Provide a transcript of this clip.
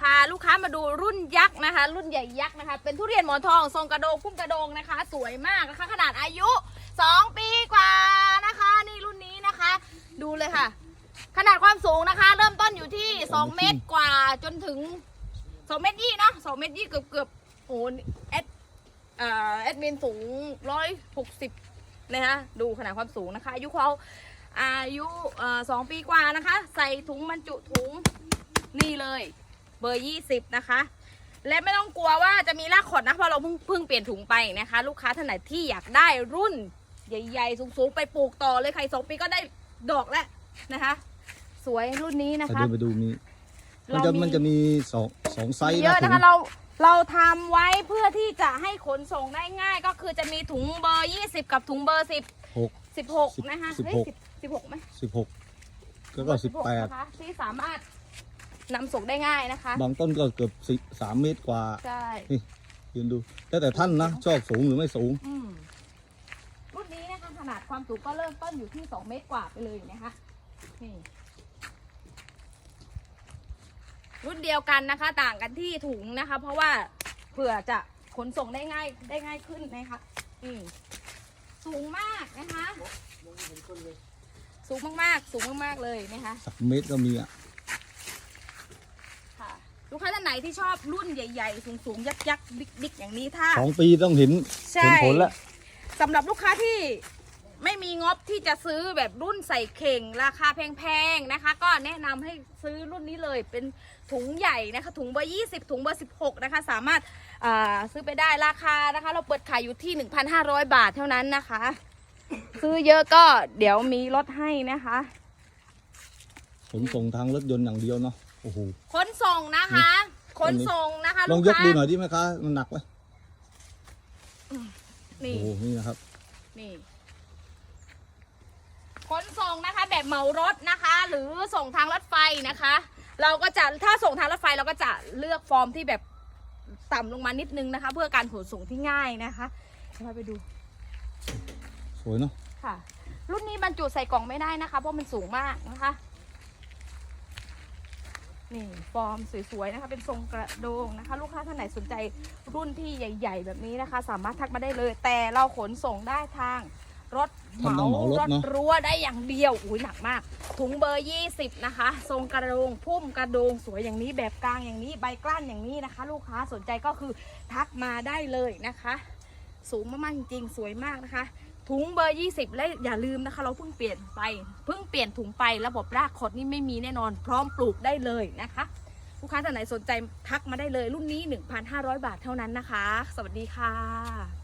พาลูกค้ามาดูรุ่นยักษ์นะคะ รุ่นใหญ่ยักษ์นะคะ เป็นทุเรียนหมอนทองทรงกระโดงพุ่มกระโดงนะคะ สวยมากนะคะขนาดอายุ 2 ปีกว่านะคะ นี่รุ่นนี้นะคะ ดูเลยค่ะ ขนาดความสูงนะคะ เริ่มต้นอยู่ที่ 2 เมตรกว่าจนถึง 2 เมตรยี่เนาะ2เมตรยี่เกือบเกือบโอ้โหแอดเอ่อแอดมินสูง 160นะคะดูขนาดความสูงนะคะอายุเขาอายุสองปีกว่านะคะ ใส่ถุงบรรจุถุงนี่เลย เบอร์20นะคะ และไม่ต้องกลัวว่าจะมีรากขดนะเพราะเราเพิ่งเพิ่งเปลี่ยนถุงไปนะคะ ลูกค้าท่านไหนที่อยากได้รุ่นใหญ่ ๆ สูง ๆ ไปปลูกต่อเลยใครสองปีก็ได้ดอกแล้วนะคะ สวยรุ่นนี้นะถ้าคะเดินไปดูมีมันเราจะมี มันจะมีสองสองไซส์เยนะอะถุนะงคะเราเราทำไว้เพื่อที่จะให้ขนส่งได้ง่าย ก็คือจะมีถุงเบอร์ 20 กับถุงเบอร์ 10 หก 16 นะคะสิบเฮ้ยหก10 16ไหมสิบหกแล้วก็สิบแปดนะคะที่สามารถ นำส่งได้ง่ายนะคะ บางต้นก็เกือบสิสามเมตรกว่า ใช่ยืนดูแล้วแต่ท่านนะชอบสูงหรือไม่สูง อืมรุ่นนี้นะคะขนาดความสูงก็เริ่มต้นอยู่ที่2เมตรกว่าไปเลยนะคะนี่รุ่นเดียวกันนะคะ ต่างกันที่ถุงนะคะ เพราะว่าเผื่อจะขนส่งได้ง่ายได้ง่ายขึ้นนะคะอืมสูงมากนะคะ สูงมากๆ สูงมากๆเลยนะคะสามเมตรก็มีอะค่ะ ลูกค้าท่านไหนที่ชอบรุ่นใหญ่ๆ สูงๆ ยักษ์ๆบิ๊กๆอย่างนี้ถ้า สองปีต้องเห็นใช่ เห็นผลแล้วสำหรับลูกค้าที่ไม่มีงบที่จะซื้อแบบรุ่นใส่เข่ง ราคาแพงๆนะคะ ก็แนะนำให้ซื้อรุ่นนี้เลยเป็นถุงใหญ่นะคะ ถุงเบอร์ 20 ถุงเบอร์ 16 นะคะ สามารถอ่าซื้อไปได้ราคานะคะ เราเปิดขายอยู่ที่ 1,500 บาทเท่านั้นนะคะ ซื้อเยอะก็เดี๋ยวมีลดให้นะคะขนส่งทางรถยนต์อย่างเดียวเนาะโอ้โห ขนส่งนะคะขนส่งนะคะลองลูยกกค้าดูหน่อยดิแม่ค้ามันหนักไหมนี่ โอ้โห นี่นะครับ นี่ ขนส่งนะคะ แบบเหมารถนะคะ หรือส่งทางรถไฟนะคะ เราก็จะถ้าส่งทางรถไฟเราก็จะเลือกฟอร์มที่แบบต่ำลงมานิดนึงนะคะ เพื่อการขนส่งที่ง่ายนะคะเดี๋ยวเราไปดู สวยเนาะ ค่ะ รุ่นนี้บรรจุใส่กล่องไม่ได้นะคะ เพราะมันสูงมากนะคะ นี่ฟอร์มสวยๆนะคะ เป็นทรงกระโดงนะคะ ลูกค้าท่านไหนสนใจรุ่นที่ใหญ่ ๆ แบบนี้นะคะ สามารถทักมาได้เลย แต่เราขนส่งได้ทางรถเหท่านมาต้องเหมารถรถเนาะรั้วได้อย่างเดียวอุ้ยหนักมาก ถุงเบอร์ 20 นะคะ ทรงกระโดงพุ่มกระโดง สวยอย่างนี้แบบกลางอย่างนี้ใบกล้านอย่างนี้นะคะ ลูกค้าสนใจก็คือทักมาได้เลยนะคะ สูงมากๆจริงๆสวยมากนะคะ ถุงเบอร์ 20 และอย่าลืมนะคะ เราเพิ่งเปลี่ยนไปเพิ่งเปลี่ยนถุงไประบบรากคดนี่ไม่มีแน่นอน พร้อมปลูกได้เลยนะคะ ลูกค้าท่านไหนสนใจทักมาได้เลยรุ่นนี้ 1,500 บาทเท่านั้นนะคะ สวัสดีค่ะ